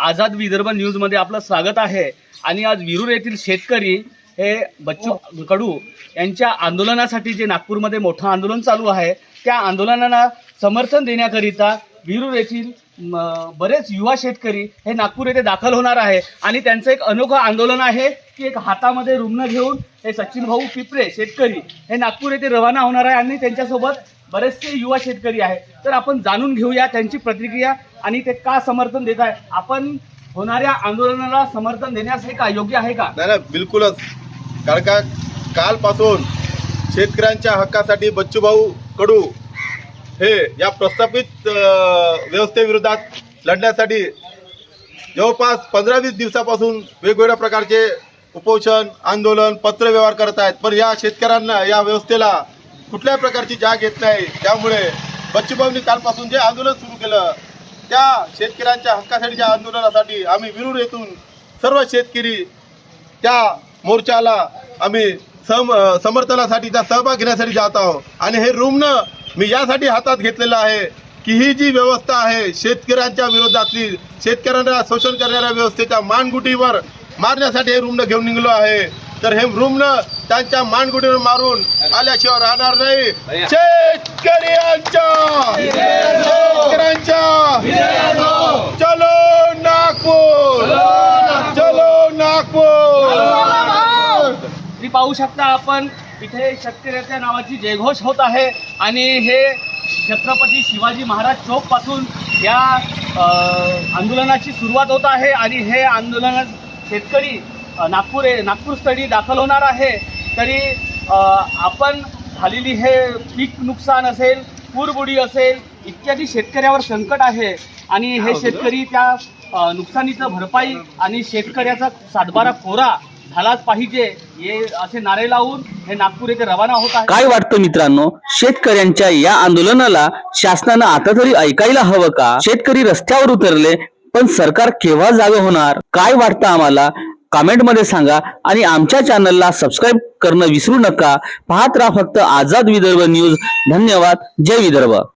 आझाद विदर्भ न्यूजमध्ये आपलं स्वागत आहे. आणि आज विरूर येथील शेतकरी हे बच्चू कडू यांच्या आंदोलनासाठी जे नागपूरमध्ये मोठं आंदोलन चालू आहे त्या आंदोलनाला समर्थन देण्याकरिता विरूर येथील बरेच युवा शेतकरी हे नागपूर येथे दाखल होणार आहे. आणि त्यांचं एक अनोखं आंदोलन आहे की एक हातामध्ये रुग्ण घेऊन हे सचिन भाऊ पिपरे शेतकरी हे नागपूर येथे रवाना होणार आहे आणि त्यांच्यासोबत बरेचसे युवा शेतकरी आहे. तर आपण जाणून घेऊया त्यांची प्रतिक्रिया आणि ते का समर्थन देत आहे. आपण होणाऱ्या आंदोलनाला समर्थन देण्यास हे का योग्य आहे का? नाही बिलकुलच. कारण का कालपासून शेतकऱ्यांच्या हक्कासाठी बच्चूभाऊ कडू हे या प्रस्थापित व्यवस्थेविरोधात लढण्यासाठी जवळपास पंधरा वीस दिवसापासून वेगवेगळ्या प्रकारचे उपोषण आंदोलन पत्रव्यवहार करत आहेत. पण या शेतकऱ्यांना या व्यवस्थेला कुठल्याही प्रकारची जाग येत नाही. त्यामुळे बच्चूभाऊंनी कालपासून जे आंदोलन सुरू केलं त्या शेतकऱ्यांच्या हक्कासाठीच्या आंदोलनासाठी आम्ही विरूर येथून सर्व शेतकरी त्या मोर्चाला आम्ही सम समर्थनासाठी त्या सहभाग घेण्यासाठी जात आहोत. आणि हे रुग्ण मी यासाठी हातात घेतलेलं आहे की ही जी व्यवस्था आहे शेतकऱ्यांच्या विरोधातली शेतकऱ्यांना शोषण करणाऱ्या व्यवस्थेच्या मानगुटीवर मारण्यासाठी हे रुग्ण घेऊन निघलो आहे. तर हे रुग्ण त्यांच्या मानगुटीवर मारून आल्याशिवाय राहणार नाही. शेतकऱ्यांच्या. शेतकऱ्यांच्या. चलो नागपूर. चलो नागपूर. तुम्ही पाहू शकता आपण इथे शेतकऱ्याच्या नावाची जयघोष होत आहे. आणि हे छत्रपती शिवाजी महाराज चौकपासून या आंदोलनाची सुरुवात होत आहे. आणि हे आंदोलन शेतकरी नागपूर नागपूर स्थळी दाखल होणार आहे. तरी आपण झालेली हे पीक नुकसान असेल पूरबुडी असेल इत्यादी शेतकऱ्यावर संकट आहे आणि हे शेतकरी त्या नुकसानीचं भरपाई आणि शेतकऱ्याचा सातबारा कोरा झालाच पाहिजे. हे असे नारे लावून हे नागपूर येथे रवाना होत आहे. काय वाटतं मित्रांनो? शेतकऱ्यांच्या या आंदोलनाला शासनानं आता तरी ऐकायला हवं का? शेतकरी रस्त्यावर उतरले पण सरकार केव्हा जागे होणार? काय वाटतं आम्हाला? कमेंटमध्ये सांगा आणि आमच्या चॅनलला सबस्क्राईब करणं विसरू नका. पाहत राहा फक्त आझाद विदर्भ न्यूज. धन्यवाद. जय विदर्भ.